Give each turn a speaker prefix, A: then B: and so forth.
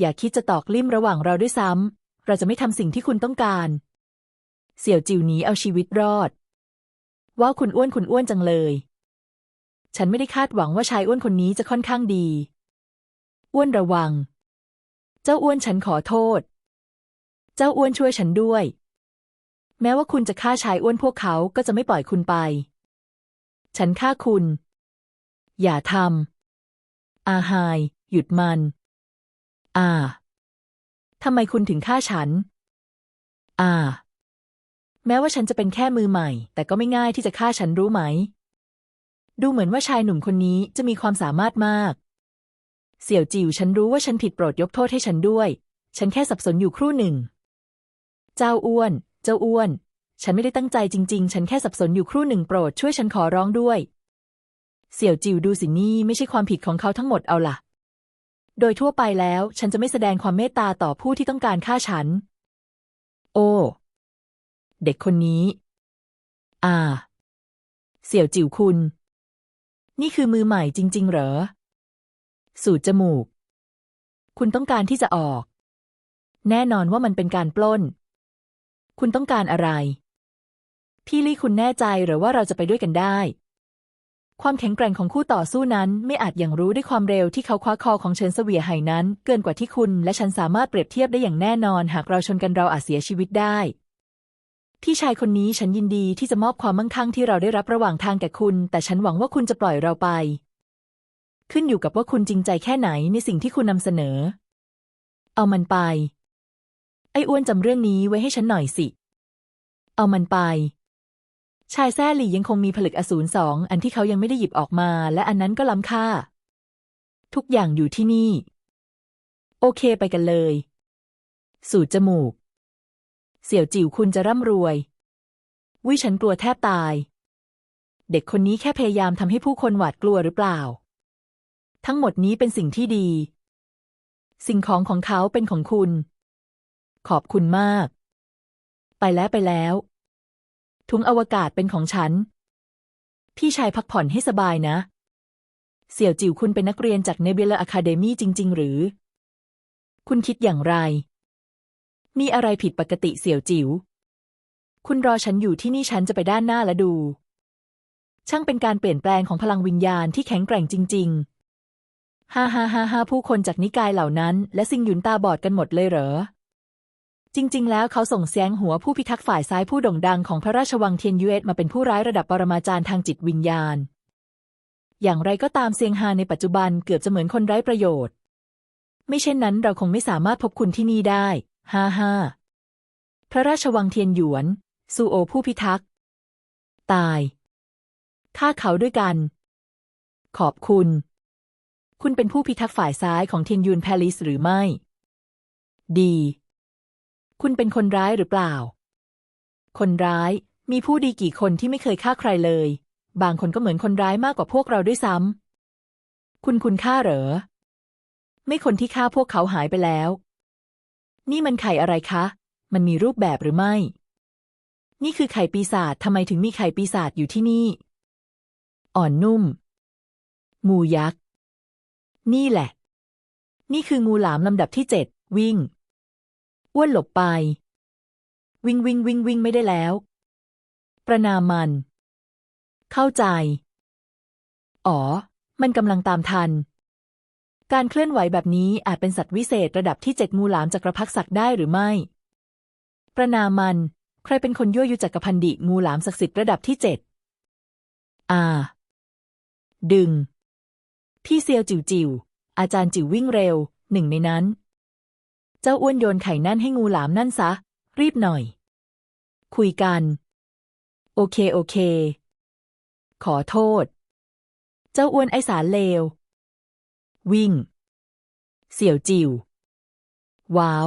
A: อย่าคิดจะตอกลิ่มระหว่างเราด้วยซ้ำ เราจะไม่ทำสิ่งที่คุณต้องการ เสี่ยวจิวหนีเอาชีวิตรอด ว้าวคุณอ้วนคุณอ้วนจังเลย ฉันไม่ได้คาดหวังว่าชายอ้วนคนนี้จะค่อนข้างดี อ้วนระวัง เจ้าอ้วนฉันขอโทษ เจ้าอ้วนช่วยฉันด้วย แม้ว่าคุณจะฆ่าชายอ้วนพวกเขาก็จะไม่ปล่อยคุณไป ฉันฆ่าคุณ อย่าทำอาไฮาย หยุดมัน อ่า ทำไมคุณถึงฆ่าฉัน อ่า แม้ว่าฉันจะเป็นแค่มือใหม่ แต่ก็ไม่ง่ายที่จะฆ่าฉันรู้ไหม ดูเหมือนว่าชายหนุ่มคนนี้จะมีความสามารถมาก เสี่ยวจิวฉันรู้ว่าฉันผิดโปรดยกโทษให้ฉันด้วย ฉันแค่สับสนอยู่ครู่หนึ่ง เจ้าอ้วน เจ้าอ้วน ฉันไม่ได้ตั้งใจจริง ๆ ฉันแค่สับสนอยู่ครู่หนึ่งโปรดช่วยฉันขอร้องด้วย เสี่ยวจิวดูสินี่ไม่ใช่ความผิดของเขาทั้งหมดเอาล่ะ โดยทั่วไปแล้ว ฉันจะไม่แสดงความเมตตาต่อผู้ที่ต้องการฆ่าฉัน โอ้ เด็กคนนี้ อ่า เสี่ยวจิ๋วคุณ นี่คือมือใหม่จริง ๆ เหรอ สูดจมูก คุณต้องการที่จะออก แน่นอนว่ามันเป็นการปล้น คุณต้องการอะไร พี่ลี่คุณแน่ใจหรือว่าเราจะไปด้วยกันได้ ความแข็งแกร่งของคู่ต่อสู้นั้นไม่อาจอย่างรู้ได้ความเร็วที่เขาคว้าคอของเฉินเสวียไห่นั้น เกินกว่าที่คุณและฉันสามารถเปรียบเทียบได้อย่างแน่นอน หากเราชนกันเราอาจเสียชีวิตได้ พี่ชายคนนี้ฉันยินดีที่จะมอบความมั่งคั่งที่เราได้รับระหว่างทางแก่คุณ แต่ฉันหวังว่าคุณจะปล่อยเราไป ขึ้นอยู่กับว่าคุณจริงใจแค่ไหนในสิ่งที่คุณนำเสนอ เอามันไป ไอ้อ้วนจำเรื่องนี้ไว้ให้ฉันหน่อยสิ เอามันไป ชายแซ่หลี่ยังคงมีผลึกอสูรสองอันที่เขายังไม่ได้หยิบออกมา และอันนั้นก็ล้ำค่า ทุกอย่างอยู่ที่นี่ โอเคไปกันเลย สูดจมูก เสี่ยวจิ๋วคุณจะร่ำรวย วิฉันกลัวแทบตาย เด็กคนนี้แค่พยายามทำให้ผู้คนหวาดกลัวหรือเปล่า ทั้งหมดนี้เป็นสิ่งที่ดี สิ่งของของเขาเป็นของคุณ ขอบคุณมาก ไปแล้วไปแล้ว ถุงอวกาศเป็นของฉัน พี่ชายพักผ่อนให้สบายนะ เสี่ยวจิ๋วคุณเป็นนักเรียนจากเนเบลอะคาเดมี่จริง ๆ หรือ คุณคิดอย่างไร มีอะไรผิดปกติเสี่ยวจิ๋ว คุณรอฉันอยู่ที่นี่ฉันจะไปด้านหน้าและดู ช่างเป็นการเปลี่ยนแปลงของพลังวิญญาณที่แข็งแกร่งจริง ๆ ฮ่าฮ่าฮ่าฮ่าผู้คนจากนิกายเหล่านั้น และซิงหยุนตาบอดกันหมดเลยเหรอ จริง ๆ แล้วเขาส่งเสียงหัวผู้พิทักษ์ฝ่ายซ้ายผู้โด่งดังของพระราชวังเทียนยูเอตมาเป็นผู้ร้ายระดับปรมาจารย์ทางจิตวิญญาณ อย่างไรก็ตามเซียงฮาในปัจจุบันเกือบจะเหมือนคนไร้ประโยชน์ ไม่เช่นนั้นเราคงไม่สามารถพบคุณที่นี่ได้ฮ่าฮ่าพระราชวังเทียนหยวนซูโอผู้พิทักษ์ ตายฆ่าเขาด้วยกัน ขอบคุณ คุณเป็นผู้พิทักษ์ฝ่ายซ้ายของเทียนยูนแพลิสหรือไม่ ดี คุณเป็นคนร้ายหรือเปล่า คนร้ายมีผู้ดีกี่คนที่ไม่เคยฆ่าใครเลย บางคนก็เหมือนคนร้ายมากกว่าพวกเราด้วยซ้ำ คุณคุณฆ่าเหรอ ไม่คนที่ฆ่าพวกเขาหายไปแล้ว นี่มันไข่อะไรคะ มันมีรูปแบบหรือไม่ นี่คือไข่ปีศาจทำไมถึงมีไข่ปีศาจอยู่ที่นี่ อ่อนนุ่ม งูยักษ์ นี่แหละ นี่คืองูหลามลำดับที่เจ็ดวิ่ง อ้วนหลบไป วิ่งวิ่งวิ่งวิ่งไม่ได้แล้ว ประนามมัน เข้าใจ อ๋อ มันกำลังตามทัน การเคลื่อนไหวแบบนี้อาจเป็นสัตว์วิเศษระดับที่เจ็ดงูหลามจักรพรรดิศักดได้หรือไม่ ประนามมัน ใครเป็นคนยั่วยุจักรพันดิงูหลามศักดิ์สิทธิ์ระดับที่เจ็ดอ่าดึง พี่เซียวจิ๋วจิ๋วอาจารย์จิ๋ววิ่งเร็ว หนึ่งในนั้น เจ้าอ้วนโยนไข่นั่นให้งูหลามนั่นซะ รีบหน่อย คุยกัน โอเคโอเค ขอโทษ เจ้าอ้วนไอสารเลว วิ่ง เสี่ยวจิ๋วว้าว